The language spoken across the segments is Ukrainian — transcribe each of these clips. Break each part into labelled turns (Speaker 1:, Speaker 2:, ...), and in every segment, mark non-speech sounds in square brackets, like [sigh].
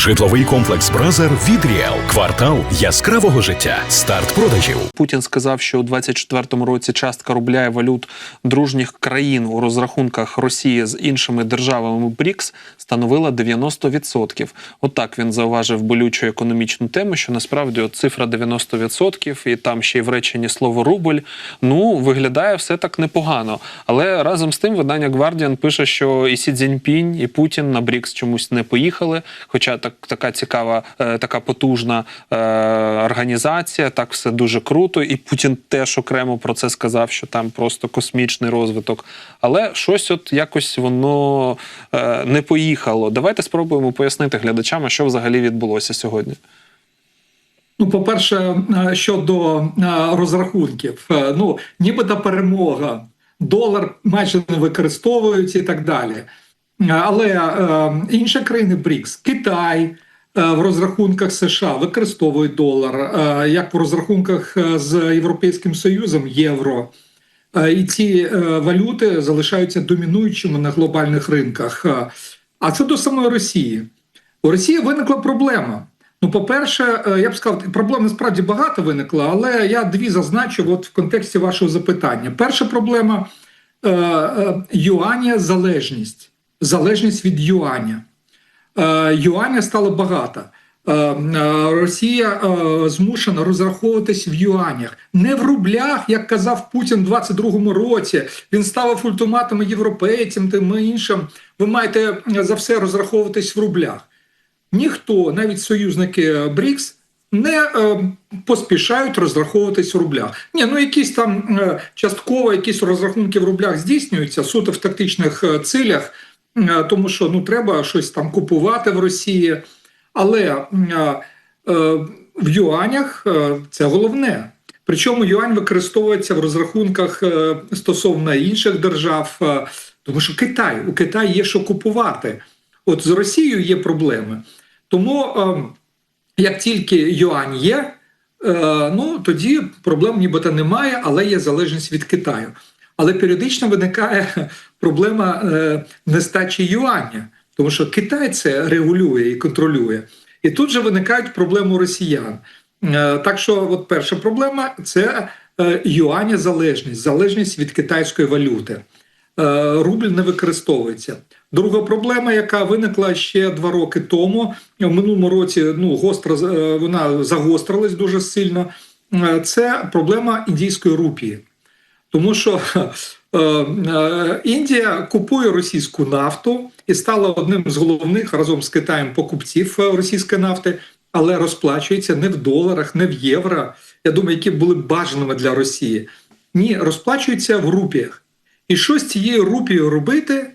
Speaker 1: Житловий комплекс Бразер від Ріел. Квартал яскравого життя. Старт продажів.
Speaker 2: Путін сказав, що у 24-му році частка рубля і валют дружніх країн у розрахунках Росії з іншими державами БРІКС становила 90%. Отак він зауважив болючу економічну тему, що насправді от цифра 90% і там ще й в реченні слово рубль. Ну виглядає все так непогано. Але разом з тим видання Guardian пише, що і Сі Цзіньпінь, і Путін на БРІКС чомусь не поїхали. Хоча так така цікава, е, така потужна е, організація, так все дуже круто. І Путін теж окремо про це сказав, що там просто космічний розвиток. Але щось, от якось воно е, не поїхало. Давайте спробуємо пояснити глядачам, що взагалі відбулося сьогодні.
Speaker 3: Ну, по-перше, щодо розрахунків, ну нібито перемога, долар майже не використовують і так далі. Е, Але е, інші країни БРІКС, Китай е, в розрахунках США використовують долар, як в розрахунках з Європейським Союзом євро. І ці валюти залишаються домінуючими на глобальних ринках. А щодо самої Росії, у Росії виникла проблема. Ну, по-перше, я б сказав, проблем насправді багато виникло, але я дві зазначу от в контексті вашого запитання. Перша проблема юаня залежність, залежність від юаня. Е, юаня стало багато. Е, е, Росія змушена розраховуватись в юанях, не в рублях, як казав Путін у 22-му році. Він ставив ультиматуми європейцям, тим іншим. Ви маєте за все розраховуватись в рублях. Ніхто, навіть союзники БРІКС, не е, поспішають розраховуватись в рублях. Ні, ну якісь там е, частково якісь розрахунки в рублях здійснюються суто в тактичних е, цілях, тому що ну треба щось там купувати в Росії. Але е, е, в юанях е, це головне. Причому юань використовується в розрахунках е, стосовно інших держав, е, тому що Китай у Китаї є що купувати. От з Росією є проблеми. Тому е, як тільки юань є, е, ну тоді проблем нібито немає, але є залежність від Китаю. Але періодично виникає [laughs] проблема е, нестачі юаня, тому що Китай це регулює і контролює. І тут же виникають проблеми росіян. Е, Так що, от перша проблема це е, юаня залежність, залежність від китайської валюти. Рубль не використовується. Друга проблема, яка виникла ще два роки тому, в минулому році ну гостро вона загострилась дуже сильно. Це проблема індійської рупії. Тому що [laughs] е, е, Індія купує російську нафту і стала одним з головних разом з Китаєм покупців е, російської нафти, але розплачується не в доларах, не в євро. Я думаю, які були бажаними для Росії. Ні, розплачується в рупіях. І що з цією рупією робити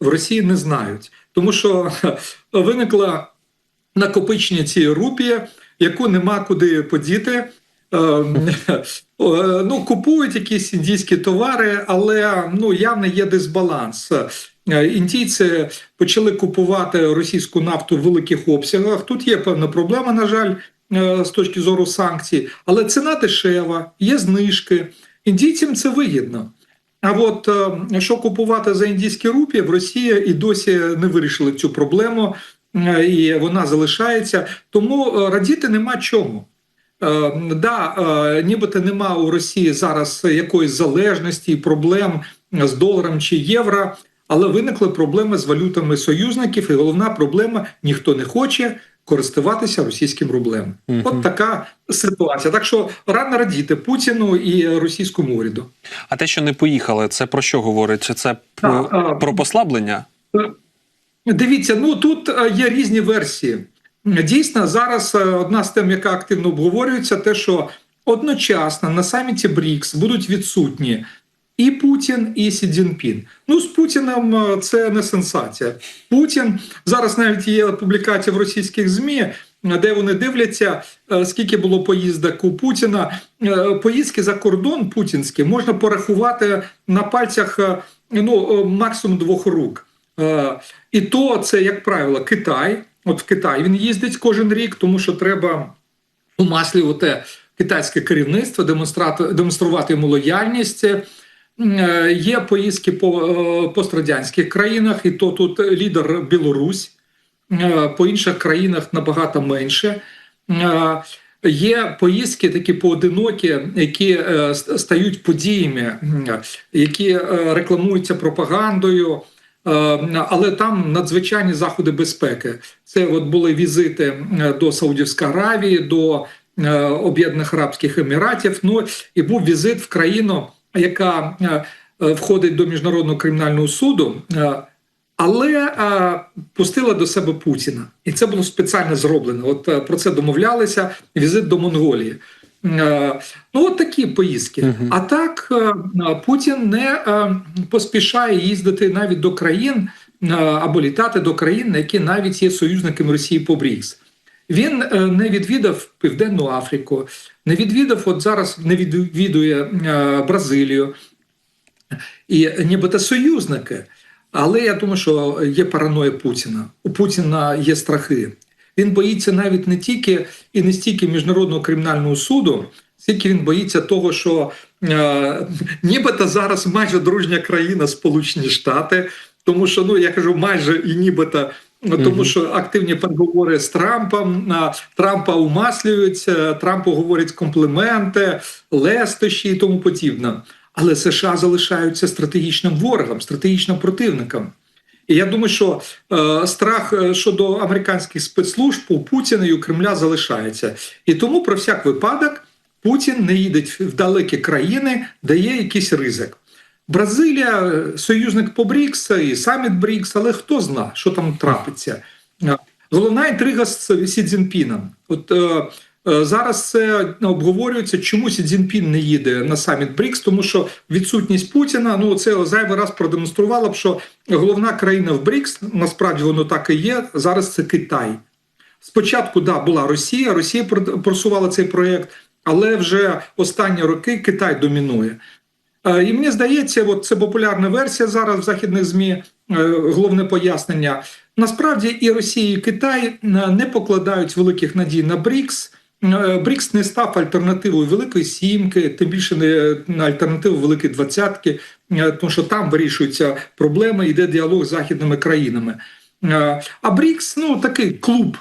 Speaker 3: в Росії не знають, тому що [laughs] виникла накопичення цієї рупії, яку нема куди подіти. [laughs] Е, Ну, купують якісь індійські товари, але ну явно є дисбаланс. Е, Індійці почали купувати російську нафту в великих обсягах. Тут є певна проблема, на жаль, е, з точки зору санкцій, але ціна дешева, є знижки. Індійцям це вигідно. А от якщо купувати за індійські рупії, в Росії і досі не вирішили цю проблему, і вона залишається. Тому радіти нема чому. Е, да, е, нібито нема у Росії зараз якоїсь залежності і проблем з доларом чи євро, але виникли проблеми з валютами союзників, і головна проблема ніхто не хоче користуватися російським рублем.
Speaker 2: Мгм.
Speaker 3: От така ситуація. Так що рано радіти Путіну і російському уряду.
Speaker 2: А те, що не поїхали, це про що говорить? Це про,
Speaker 3: а.
Speaker 2: про послаблення?
Speaker 3: Дивіться, ну тут е, є різні версії. Дійсно, зараз е, одна з тем, яка активно обговорюється, те, що одночасно на саміті БРІКС будуть відсутні і Путін, і Сі Цзіньпін. Ну, з Путіним е, це не сенсація. Путін зараз навіть є публікація в російських ЗМІ, де вони дивляться, е, скільки було поїздок у Путіна. Поїздки за кордон путінські можна порахувати на пальцях ну, максимум двох рук. І то це, як правило, Китай. От в Китай він їздить кожен рік, тому що треба умаслювати китайське керівництво, демонструвати йому лояльність. Е, Є поїздки по е, пострадянських країнах, і то тут лідер Білорусь. е, по інших країнах набагато менше. Є поїздки такі поодинокі, які стають подіями, які рекламуються пропагандою, але там надзвичайні заходи безпеки. Це от були візити е, до Саудівської Аравії, до е, Об'єднаних Арабських Еміратів. Ну і був візит в країну, яка е, е, входить до міжнародного кримінального суду. е, але е, пустила до себе Путіна, і це було спеціально зроблено. От е, про це домовлялися. Візит до Монголії. Е, ну, от такі поїздки.
Speaker 2: Мгм.
Speaker 3: А так е, Путін не е, поспішає їздити навіть до країн або літати до країн, які навіть є союзниками Росії по БРІКС. Він не відвідав Південну Африку, не відвідав, от зараз не відвідує Бразилію. І нібито союзники. Але я думаю, що є параноя Путіна. У Путіна є страхи. Він боїться навіть не тільки і не стільки міжнародного кримінального суду, скільки він боїться того, що е, нібито зараз майже дружня країна Сполучені Штати, тому що ну я кажу, майже і нібито. ну, Тому що активні переговори з Трампом Трампа умаслюються, Трампу говорять компліменти, лестощі і тому подібне. Але США залишаються стратегічним ворогом, стратегічним противником. І я думаю, що е, страх е, щодо американських спецслужб у Путіна і у Кремля залишається. І тому про всяк випадок Путін не їде в далекі країни, де є якийсь ризик. Бразилія е, союзник по БРІКС і саміт БРІКС, але хто зна, що там трапиться. Е, Головна інтрига з Сі Цзіньпіном. От е, зараз це обговорюється, чому Сі Цзіньпін не їде на саміт БРІКС, тому що відсутність Путіна ну це зайвий раз продемонструвала б, що головна країна в БРІКС, насправді воно так і є. Зараз це Китай. Спочатку да, була Росія, Росія просувала цей проєкт, але вже останні роки Китай домінує. Е, І мені здається, от це популярна версія зараз в західних ЗМІ, е, головне пояснення. Насправді і Росія, і Китай е, не покладають великих надій на БРІКС. Е, БРІКС не став альтернативою Великої Сімки, тим більше не на альтернативу Великої Двадцятки, е, тому що там вирішуються проблеми, йде діалог з західними країнами. Е, А БРІКС ну такий клуб,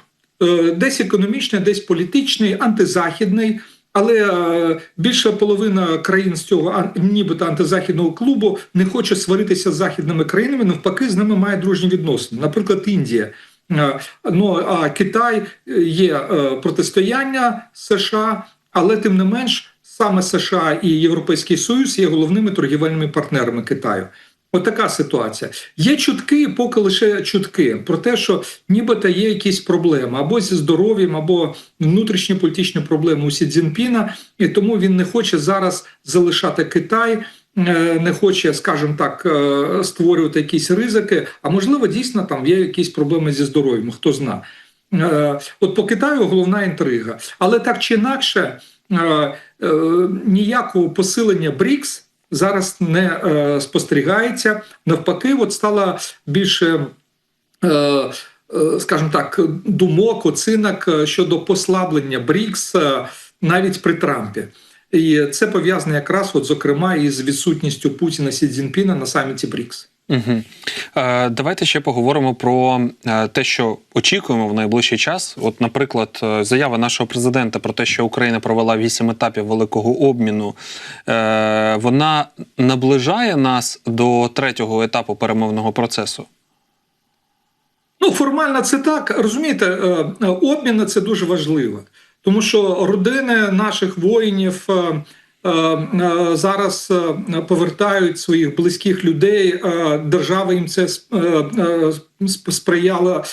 Speaker 3: десь економічний, десь політичний, антизахідний. Але більша половина країн з цього нібито антизахідного клубу не хоче сваритися з західними країнами, навпаки, з ними має дружні відносини. Наприклад, Індія. Е, Ну а Китай е, є е, протистояння США, але тим не менш саме США і Європейський Союз є головними торгівельними партнерами Китаю. От така ситуація. Є чутки, поки лише чутки про те, що нібито є якісь проблеми або зі здоров'ям, або внутрішні політичні проблеми у Сі Цзіньпіна, і тому він не хоче зараз залишати Китай, не хоче, скажімо так, е, створювати якісь ризики. А можливо, дійсно там є якісь проблеми зі здоров'ям, хто зна. Е, От по Китаю головна інтрига. Але так чи інакше, е, ніякого посилення БРІКС зараз не спостерігається. Навпаки, от стало більше. Скажімо так, думок, оцінок щодо послаблення БРІКС навіть при Трампі, і це пов'язано якраз, от зокрема, із відсутністю Путіна Сі Цзіньпіна на саміті БРІКС.
Speaker 2: Угу. Давайте ще поговоримо про те, що очікуємо в найближчий час. От, наприклад, е, заява нашого президента про те, що Україна провела вісім етапів великого обміну, е, вона наближає нас до третього етапу перемовного процесу.
Speaker 3: Ну, формально це так. Розумієте, е, обмін це дуже важливо, тому що родини наших воїнів е, е, е, зараз повертають своїх близьких людей. Держава їм це сп- сп- сприяла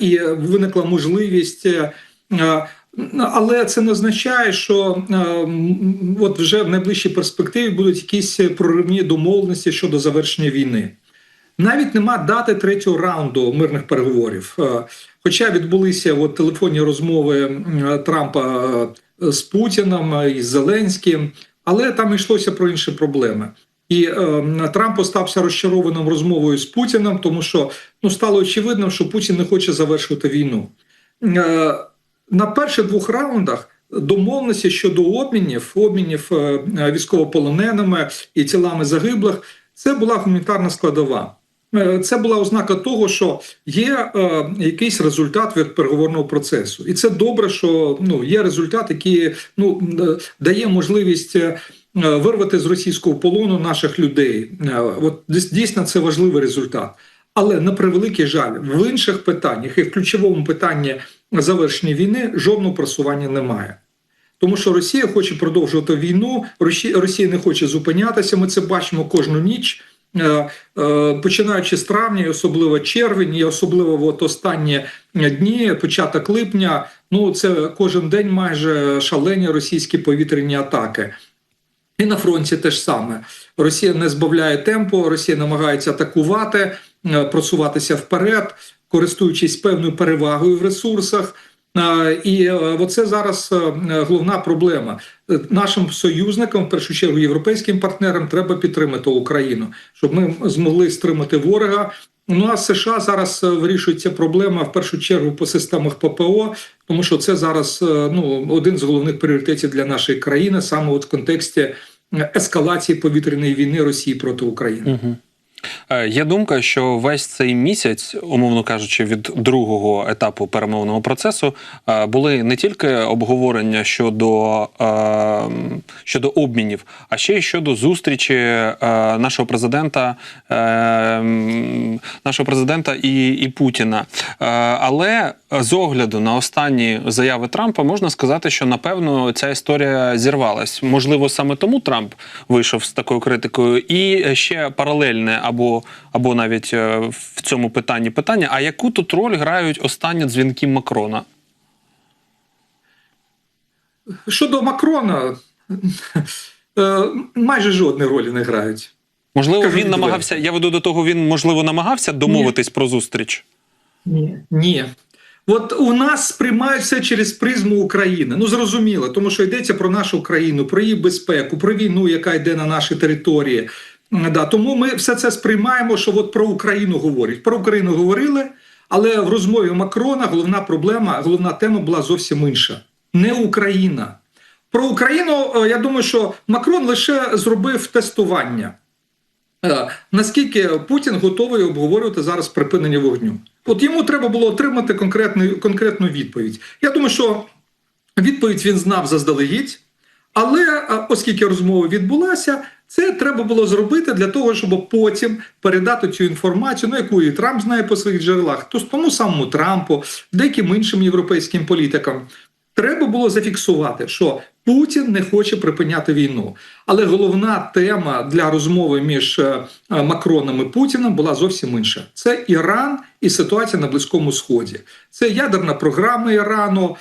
Speaker 3: і виникла можливість. Але це не означає, що от вже в найближчій перспективі будуть якісь проривні домовленості щодо завершення війни. Навіть нема дати третього раунду мирних переговорів. Хоча відбулися от телефонні розмови Трампа е, з Путіном е, і з Зеленським, але там йшлося про інші проблеми. І е, Трамп остався розчарованим розмовою з Путіним, тому що ну стало очевидним, що Путін не хоче завершувати війну. Е, на перших двох раундах домовленості щодо обмінів, обмінів е, військовополоненими і тілами загиблих, це була гуманітарна складова. Е, це була ознака того, що є е, якийсь результат від переговорного процесу, і це добре, що ну є результат, який ну е, дає можливість. е, Вирвати з російського полону наших людей, от дійсно це важливий результат. Але на превеликий жаль, в інших питаннях і в ключовому питанні завершення війни жодного просування немає. Тому що Росія хоче продовжувати війну, Росія не хоче зупинятися. Ми це бачимо кожну ніч. Е, е, Починаючи з травня, особливо червень, і особливо от останні дні, початок липня. Ну це кожен день майже шалені російські повітряні атаки. І на фронті теж саме. Росія не збавляє темпу, Росія намагається атакувати, е, просуватися вперед, користуючись певною перевагою в ресурсах. І е, оце зараз е, головна проблема. Е, Нашим союзникам, в першу чергу європейським партнерам, треба підтримати Україну, щоб ми змогли стримати ворога. Ну а США зараз вирішується проблема в першу чергу по системах ППО, тому що це зараз ну один з головних пріоритетів для нашої країни, саме от в контексті ескалації повітряної війни Росії проти України.
Speaker 2: Е, Є думка, що весь цей місяць, умовно кажучи, від другого етапу перемовного процесу е, були не тільки обговорення щодо, е, щодо обмінів, а ще й щодо зустрічі е, нашого президента, е, нашого президента і, і Путіна. Е, Але з огляду на останні заяви Трампа можна сказати, що напевно ця історія зірвалась. Можливо, саме тому Трамп вийшов з такою критикою. І ще паралельне або, або навіть е, в цьому питанні питання: а яку тут роль грають останні дзвінки Макрона?
Speaker 3: Щодо Макрона, е, майже жодної ролі не грають.
Speaker 2: Можливо,
Speaker 3: Кажу
Speaker 2: він намагався. Я веду до того, він можливо намагався домовитись про зустріч.
Speaker 3: Ні. Ні. От у нас сприймають все через призму України. Ну зрозуміло, тому що йдеться про нашу країну, про її безпеку, про війну, яка йде на нашій території. М, Да, тому ми все це сприймаємо, що от про Україну говорять. Про Україну говорили, але в розмові Макрона головна проблема, головна тема була зовсім інша: не Україна. Про Україну е, я думаю, що Макрон лише зробив тестування. Е, Наскільки Путін готовий обговорювати зараз припинення вогню? От йому треба було отримати конкретну, конкретну відповідь. Я думаю, що відповідь він знав заздалегідь, але е, оскільки розмова відбулася, це треба було зробити для того, щоб потім передати цю інформацію, ну яку і Трамп знає по своїх джерелах, то тому самому Трампу, деяким іншим європейським політикам. Треба було зафіксувати, що Путін не хоче припиняти війну. Але головна тема для розмови між е, е, Макроном і Путіним була зовсім інша: це Іран і ситуація на Близькому Сході. Це ядерна програма Ірану,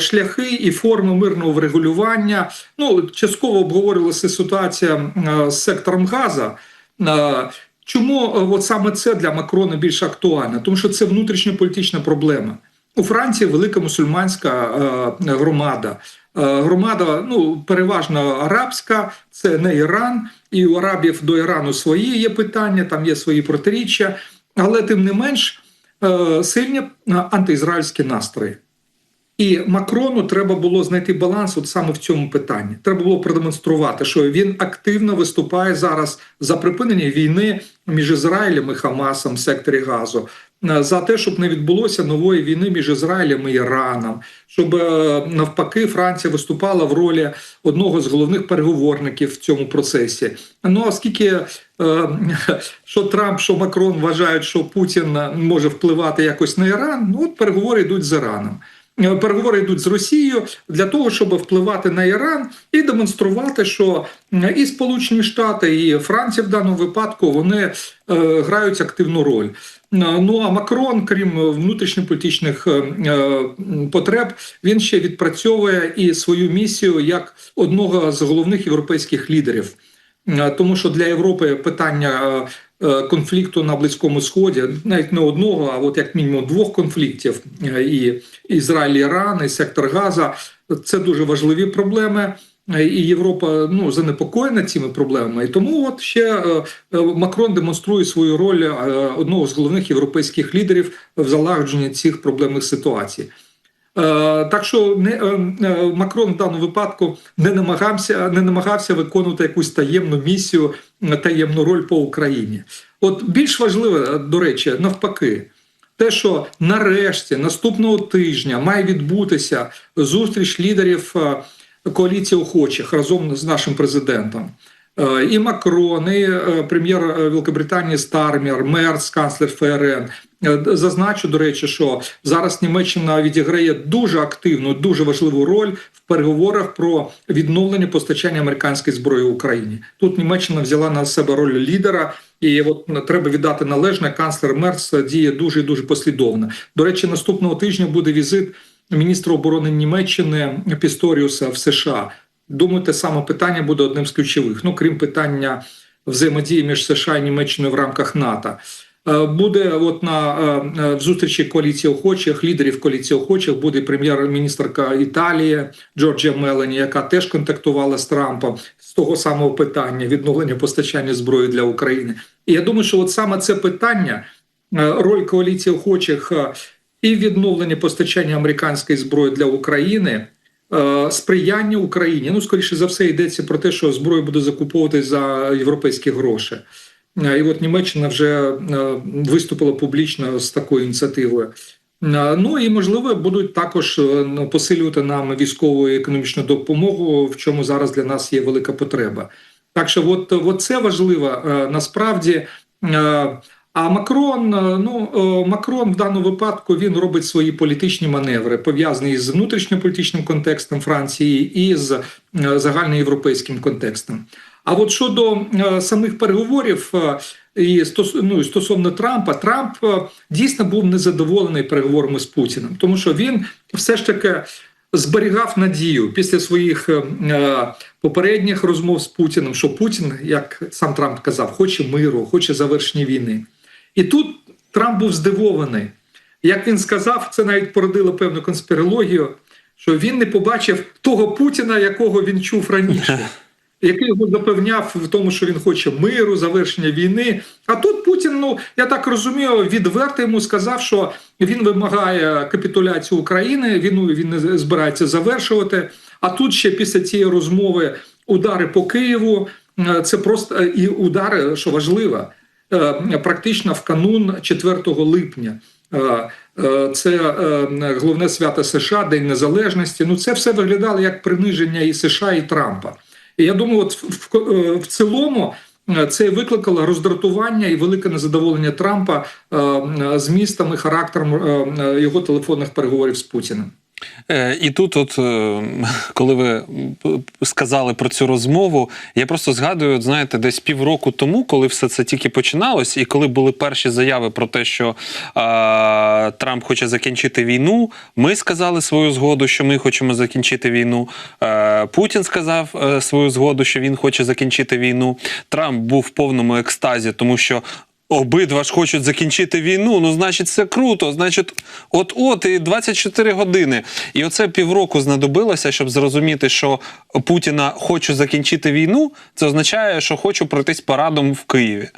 Speaker 3: шляхи і форми мирного врегулювання. Ну частково обговорювалася ситуація е, з сектором Газа. Е, Чому е, от саме це для Макрона більш актуально? Тому що це внутрішньополітична проблема. У Франції велика мусульманська е, громада. Е, Громада ну переважно арабська, це не Іран, і у арабів до Ірану свої є питання, там є свої протиріччя, але тим не менш е, сильні е, антиізраїльські настрої. І Макрону треба було знайти баланс от саме в цьому питанні. Треба було продемонструвати, що він активно виступає зараз за припинення війни між Ізраїлем і Хамасом в секторі Газу, е, за те, щоб не відбулося нової війни між Ізраїлем і Іраном, щоб е, навпаки Франція виступала в ролі одного з головних переговорників в цьому процесі. Ну оскільки е, [laughs] що Трамп, що Макрон вважають, що Путін може впливати якось на Іран, ну от переговори йдуть з Іраном. Е, Переговори йдуть з Росією для того, щоб впливати на Іран і демонструвати, що е, і Сполучені Штати, і Франція в даному випадку вони е, грають активну роль. Ну а Макрон, крім внутрішньополітичних потреб, він ще відпрацьовує і свою місію як одного з головних європейських лідерів. Тому що для Європи питання конфлікту на Близькому Сході, навіть не одного, а от як мінімум двох конфліктів: е, і Ізраїль, Іран, і сектор Газа це дуже важливі проблеми. Е, І Європа ну занепокоєна цими проблемами, і тому от ще е, е, Макрон демонструє свою роль е, одного з головних європейських лідерів в залагодженні цих проблемних ситуацій. Е, Так що не е, е, Макрон в даному випадку не намагався не намагався виконувати якусь таємну місію, таємну роль по Україні. От більш важливе, до речі, навпаки, те, що нарешті наступного тижня має відбутися зустріч лідерів коаліції охочих разом з нашим президентом. І Макрон, і прем'єр Великобританії Стармер, Мерц, канцлер ФРН. Е, Зазначу, до речі, що зараз Німеччина відіграє дуже активну, дуже важливу роль в переговорах про відновлення постачання американської зброї Україні. Тут Німеччина взяла на себе роль лідера, і от треба віддати належне. Канцлер Мерц діє дуже і дуже послідовно. До речі, наступного тижня буде візит міністра оборони Німеччини Пісторіуса в США. Думаю, те саме питання буде одним з ключових. Ну крім питання взаємодії між США і Німеччиною в рамках НАТО. Е, Буде от на е, е, зустрічі коаліції охочих, лідерів коаліції охочих буде прем'єр-міністрка Італії Джорджія Мелані, яка теж контактувала з Трампом з того самого питання відновлення постачання зброї для України. І я думаю, що от саме це питання, роль коаліції охочих і відновлення постачання американської зброї для України. Сприяння Україні, ну скоріше за все, йдеться про те, що зброю буде закуповувати за європейські гроші. І от Німеччина вже е, виступила публічно з такою ініціативою. Ну і можливо будуть також е, ну, посилювати нам військову і економічну допомогу, в чому зараз для нас є велика потреба. Так що, от, от це важливо е, насправді. А Макрон, ну Макрон в даному випадку він робить свої політичні маневри, пов'язані з внутрішньополітичним контекстом Франції і з загальноєвропейським контекстом. А от щодо е, самих переговорів е, і ну, стосовно Трампа, Трамп е, дійсно був незадоволений переговорами з Путіним, тому що він все ж таки зберігав надію після своїх попередніх розмов з Путіним, що Путін, як сам Трамп казав, хоче миру, хоче завершення війни. І тут Трамп був здивований. Як він сказав, це навіть породило певну конспірологію, що він не побачив того Путіна, якого він чув раніше [laughs] який його запевняв в тому, що він хоче миру, завершення війни. А тут Путін, ну я так розумію, відверто йому сказав, що він вимагає капітуляцію України. Війну він не збирається завершувати. А тут ще після цієї розмови удари по Києву. е, Це просто е, і удари, що важливо, е, практично в канун 4 липня. Це головне свято США, День Незалежності. Ну це все виглядало як приниження і США, і Трампа. Я думаю, от в, в, в цілому е, це викликало роздратування і велике незадоволення Трампа е, змістом і характером е, його телефонних переговорів з Путіним.
Speaker 2: Е, І тут, от е, [laughs] коли ви сказали про цю розмову, я просто згадую, от, знаєте, десь півроку тому, коли все це тільки починалось, і коли були перші заяви про те, що а, Трамп хоче закінчити війну, ми сказали свою згоду, що ми хочемо закінчити війну. Е, Путін сказав е, свою згоду, що він хоче закінчити війну. Трамп був в повному екстазі, тому що Обидва ж хочуть закінчити війну. Ну, значить, це круто. Значить, от-от і 24 години. І оце півроку знадобилося, щоб зрозуміти, що Путіна хочу закінчити війну. Це означає, що хочу пройтись парадом в Києві.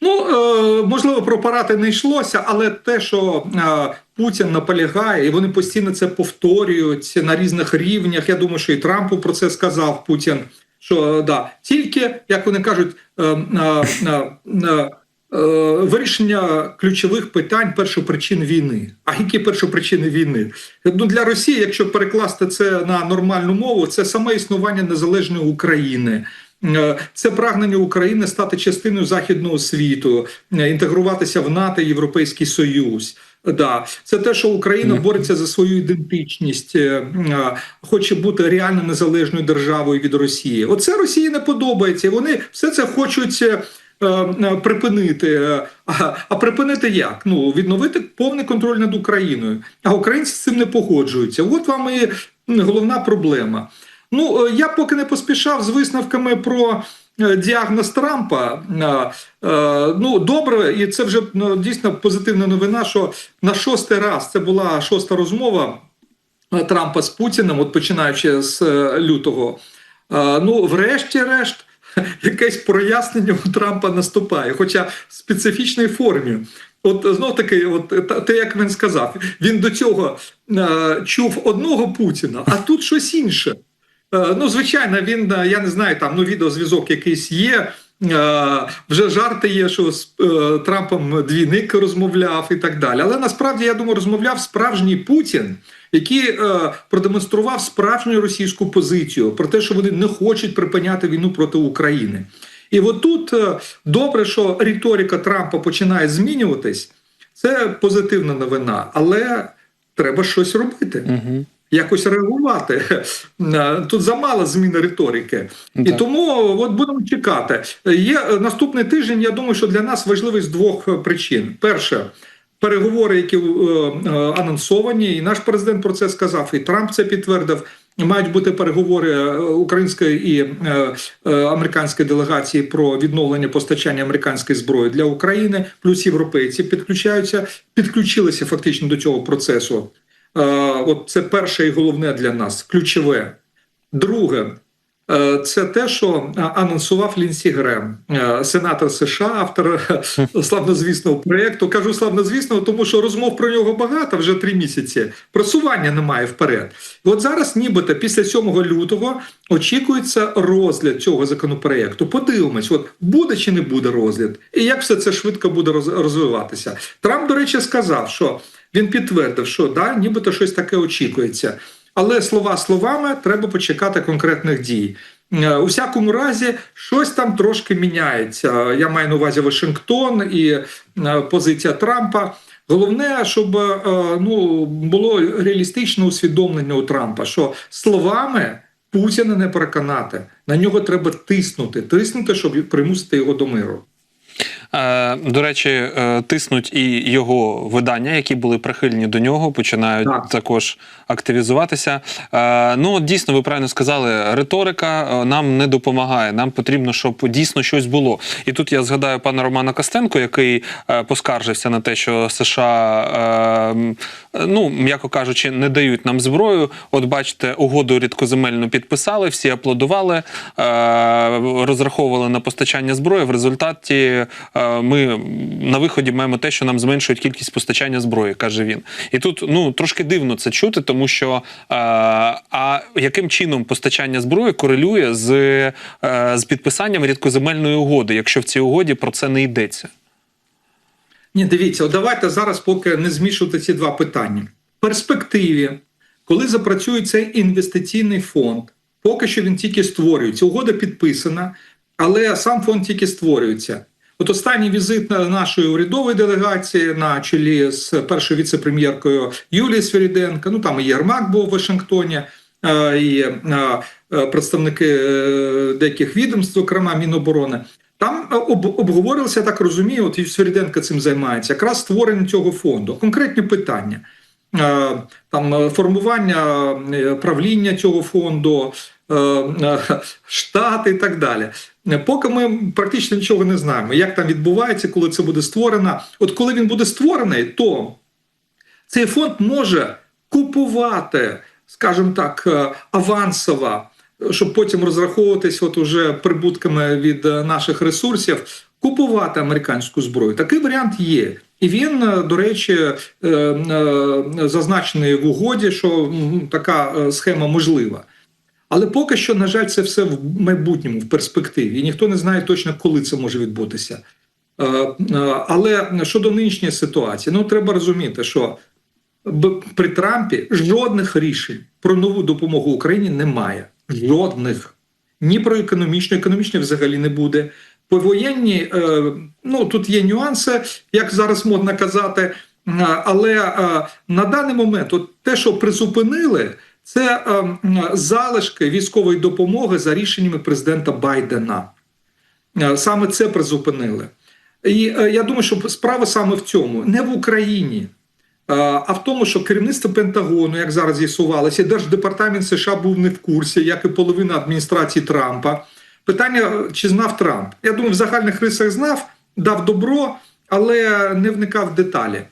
Speaker 3: Ну е, можливо, про парати не йшлося, але те, що е, Путін наполягає, і вони постійно це повторюють на різних рівнях. Я думаю, що і Трампу про це сказав Путін. Що да, тільки як вони кажуть, е, е, е, е, е, вирішення ключових питань першопричин війни. А які першопричини війни? Ну для Росії, якщо перекласти це на нормальну мову, це саме існування незалежної України. Е, Це прагнення України стати частиною західного світу, е, інтегруватися в НАТО, Європейський Союз. Да, це те, що Україна бореться за свою ідентичність, е, хоче бути реально незалежною державою від Росії. Оце Росії не подобається. Вони все це хочуть. е, е, Припинити, а, а припинити як? Ну відновити повний контроль над Україною. А українці з цим не погоджуються. От вам і головна проблема. Ну, я поки не поспішав з висновками про діагноз Трампа. Е, е, Ну, добре, і це вже ну, дійсно позитивна новина, що на шостий раз це була шоста розмова е, Трампа з Путіним, от починаючи з е, лютого. Е, Ну, врешті-решт, [laughs] якесь прояснення у Трампа наступає, хоча в специфічній формі. От знов таки, от те, як він сказав, він до цього е, чув одного Путіна, а тут щось інше. Е, ну, звичайно, він е, я не знаю, там ну відеозв'язок якийсь є. е, Вже жарти є, що з Трампом двійник розмовляв і так далі. Але насправді я думаю, розмовляв справжній Путін, який продемонстрував справжню російську позицію про те, що вони не хочуть припиняти війну проти України. І от тут е, добре, що риторика Трампа починає змінюватись. Це позитивна новина, але треба щось робити.
Speaker 2: Угу.
Speaker 3: Якось реагувати. Е, Тут замало зміни риторики. І тому от будемо чекати. Є е, наступний тиждень, я думаю, що для нас важливий з двох е, причин. Перше, переговори, які е, е, анонсовані, і наш президент про це сказав, і Трамп це підтвердив. Мають бути переговори е, української і е, е, американської делегації про відновлення постачання американської зброї для України, плюс європейці підключаються, підключилися фактично до цього процесу. Е, От це перше і головне для нас, ключове. Друге, це те, що е, анонсував Лінсі Грем, е, сенатор США, автор е, славнозвісного проєкту. Кажу славнозвісного, тому що розмов про нього багато вже три місяці. Просування немає вперед. От зараз, нібито після 7 лютого, очікується розгляд цього законопроєкту. Подивимось, от буде чи не буде розгляд, і як все це швидко буде розвиватися. Трамп, до речі, сказав, що він підтвердив, що да, нібито щось таке очікується. Але слова словами треба почекати конкретних дій. Е, У всякому разі, щось там трошки міняється. Я маю на увазі Вашингтон і е, позиція Трампа. Головне, щоб е, ну, було реалістичне усвідомлення у Трампа, що словами Путіна не переконати. На нього треба тиснути, тиснути, щоб примусити його до миру.
Speaker 2: Е, До речі, е, тиснуть і його видання, які були прихильні до нього, починають
Speaker 3: Так.
Speaker 2: також активізуватися. Е, Ну, от дійсно, ви правильно сказали, риторика нам не допомагає. Нам потрібно, щоб дійсно щось було. І тут я згадаю пана Романа Костенко, який поскаржився на те, що США, е, ну м'яко кажучи, не дають нам зброю. От бачите, угоду рідкоземельну підписали, всі аплодували, розраховували на постачання зброї. В результаті ми на виході маємо те, що нам зменшують кількість постачання зброї, каже він. І тут ну трошки дивно це чути, тому що е, а яким чином постачання зброї корелює з, е, з підписанням рідкоземельної угоди, якщо в цій угоді про це не йдеться?
Speaker 3: Ні, дивіться, давайте зараз поки не змішувати ці два питання. В перспективі, коли запрацює цей інвестиційний фонд, поки що він тільки створюється. Угода підписана, але сам фонд тільки створюється. От останній візит нашої урядової делегації на чолі з першою віце-прем'єркою Юлією Свиріденко, ну там і Єрмак був в Вашингтоні, е, і е, представники е, деяких відомств, зокрема Міноборони. Там е, об, обговорилося, я так розумію, от і Свиріденко цим займається, якраз створення цього фонду. Конкретні питання. Там формування правління цього фонду, штати і так далі. Е, Поки ми практично нічого не знаємо, як там відбувається, коли це буде створено. От коли він буде створений, то цей фонд може купувати, скажімо так, е, авансово, щоб потім розраховуватись от уже прибутками від е, наших ресурсів, купувати американську зброю. Такий варіант є. І він, до речі, зазначений в угоді, що така схема можлива. Але поки що, на жаль, це все в майбутньому, в перспективі. І ніхто не знає точно, коли це може відбутися. Е, е, Але щодо нинішньої ситуації, ну треба розуміти, що при Трампі жодних рішень про нову допомогу Україні немає. Жодних. Ні про економічну, економічної взагалі не буде. По воєнній, е, ну тут є нюанси, як зараз модно казати. Але на даний момент, от те, що призупинили, це е, залишки військової допомоги за рішеннями президента Байдена. Е, Саме це призупинили. І е, я думаю, що справа саме в цьому, не в Україні, е, а в тому, що керівництво Пентагону, як зараз з'ясувалося, Держдепартамент США був не в курсі, як і половина адміністрації Трампа. Питання, чи знав Трамп? Я думаю, в загальних рисах знав, дав добро, але не вникав в деталі.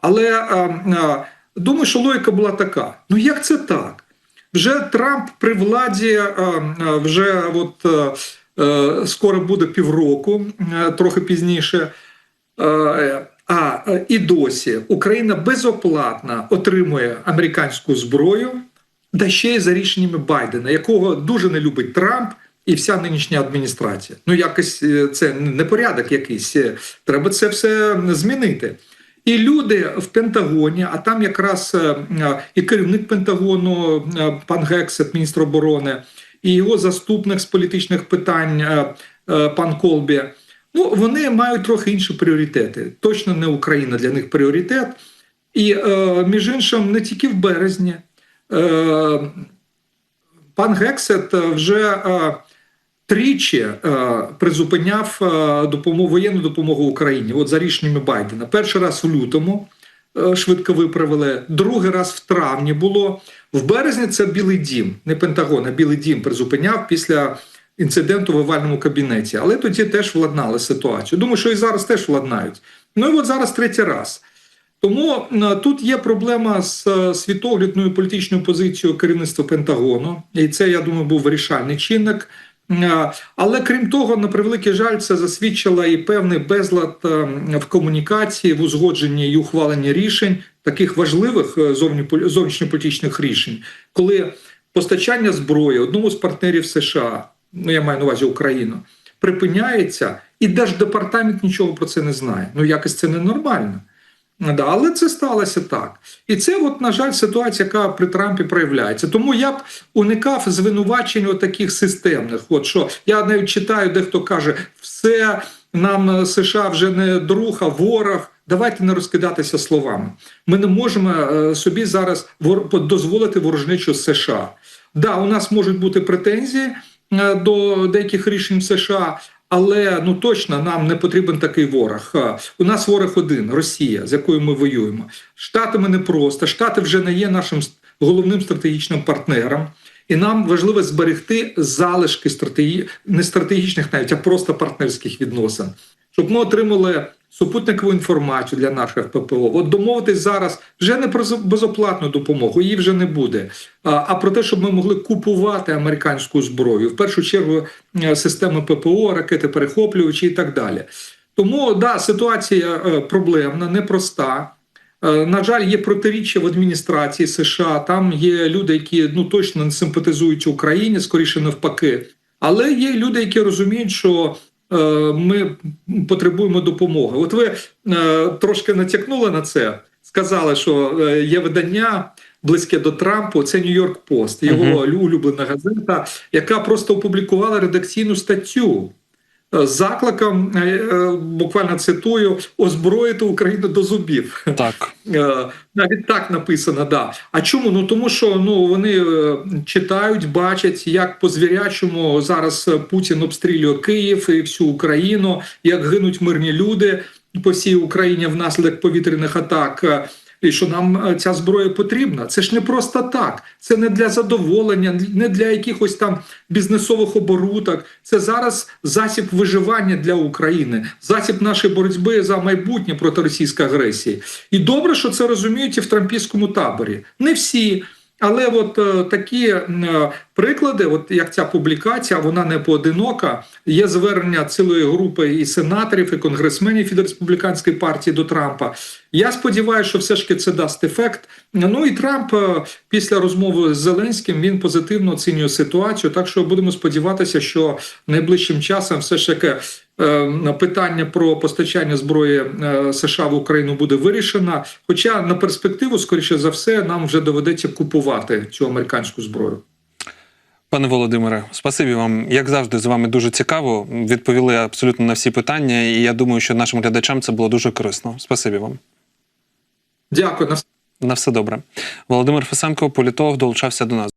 Speaker 3: Але е, е, думаю, що логіка була така: ну як це так? Вже Трамп при владі е, е, вже от. е, Скоро буде півроку, трохи пізніше. А і досі Україна безоплатно отримує американську зброю, да ще й за рішеннями Байдена, якого дуже не любить Трамп і вся нинішня адміністрація. Ну якось це непорядок якийсь. е, Треба це все змінити. І люди в Пентагоні, а там якраз е, е, і керівник Пентагону, е, пан Гексет, міністр оборони, і його заступник з політичних питань, пан Колбі. Ну, вони мають трохи інші пріоритети. Точно не Україна для них пріоритет. І між іншим, не тільки в березні. Пан Гексет вже тричі е, призупиняв е, допомогу, воєнну допомогу Україні. От за рішеннями Байдена. Перший раз в лютому е, швидко виправили, другий раз в травні було. В березні це Білий Дім, не Пентагон, а Білий Дім призупиняв після інциденту в овальному кабінеті. Але тоді теж владнали ситуацію. Думаю, що і зараз теж владнають. Ну і от зараз третій раз. Тому тут є проблема з світоглядною політичною позицією керівництва Пентагону, і це, я думаю, був вирішальний чинник. Е, Але крім того, на превеликий жаль, це засвідчило і певний безлад е, в комунікації, в узгодженні і ухваленні рішень, таких важливих е, зовнішньополітичних рішень, коли постачання зброї одному з партнерів США, ну я маю на увазі Україну, припиняється, і Держдепартамент нічого про це не знає. Ну якось це ненормально. Да, але це сталося так. І це, от, на жаль, ситуація, яка при Трампі проявляється. Тому я б уникав звинувачень от таких системних. От що я навіть читаю, де хто каже, все нам е, США вже не друг, а ворог. Давайте не розкидатися словами. Ми не можемо е, собі зараз дозволити ворожнечу з США. Да, у нас можуть бути претензії е, до деяких рішень США. Але ну точно нам не потрібен такий ворог. У нас ворог один Росія, з якою ми воюємо. Штатами не просто. Штати вже не є нашим головним стратегічним партнером, і нам важливо зберегти залишки стратегі... не стратегічних, навіть а просто партнерських відносин, щоб ми отримали супутникову інформацію для наших ППО. От домовитись зараз вже не про безоплатну допомогу, її вже не буде. А про те, щоб ми могли купувати американську зброю, в першу чергу е, системи ППО, ракети перехоплювачі і так далі. Тому да, ситуація е, проблемна, непроста. Е, На жаль, є протиріччя в адміністрації США. Там є люди, які ну точно не симпатизують Україні, скоріше навпаки. Але є люди, які розуміють, що ми потребуємо допомоги. От ви е, трошки натякнули на це, сказали, що е, є видання близьке до Трампу. Це Нью-Йорк Пост, його улюблена газета, яка просто опублікувала редакційну статтю е, закликом, е, е, буквально цитую, озброїти Україну до зубів.
Speaker 2: Так.
Speaker 3: Е, Навіть так написано, да. А чому? Ну тому що ну вони читають, бачать, як по звірячому зараз Путін обстрілює Київ і всю Україну, як гинуть мирні люди по всій Україні внаслідок повітряних атак. І що нам е, ця зброя потрібна? Це ж не просто так. Це не для задоволення, не для якихось там бізнесових оборудок. Це зараз засіб виживання для України, засіб нашої боротьби за майбутнє проти російської агресії. І добре, що це розуміють і в трампійському таборі. Не всі. Але от е, такі е, приклади, от як ця публікація, вона не поодинока. Є звернення цілої групи і сенаторів, і конгресменів від республіканської партії до Трампа. Я сподіваюся, що все ж таки це дасть ефект. Ну і Трамп е, після розмови з Зеленським він позитивно оцінює ситуацію. Так що будемо сподіватися, що найближчим часом все ж таки питання про постачання зброї е, США в Україну буде вирішено. Хоча на перспективу, скоріше за все, нам вже доведеться купувати цю американську зброю.
Speaker 2: Пане Володимире, спасибі вам. Як завжди, з вами дуже цікаво. Відповіли абсолютно на всі питання, і я думаю, що нашим глядачам це було дуже корисно. Спасибі вам.
Speaker 3: Дякую. На
Speaker 2: На все добре. Володимир Фесенко, політолог, долучався до нас.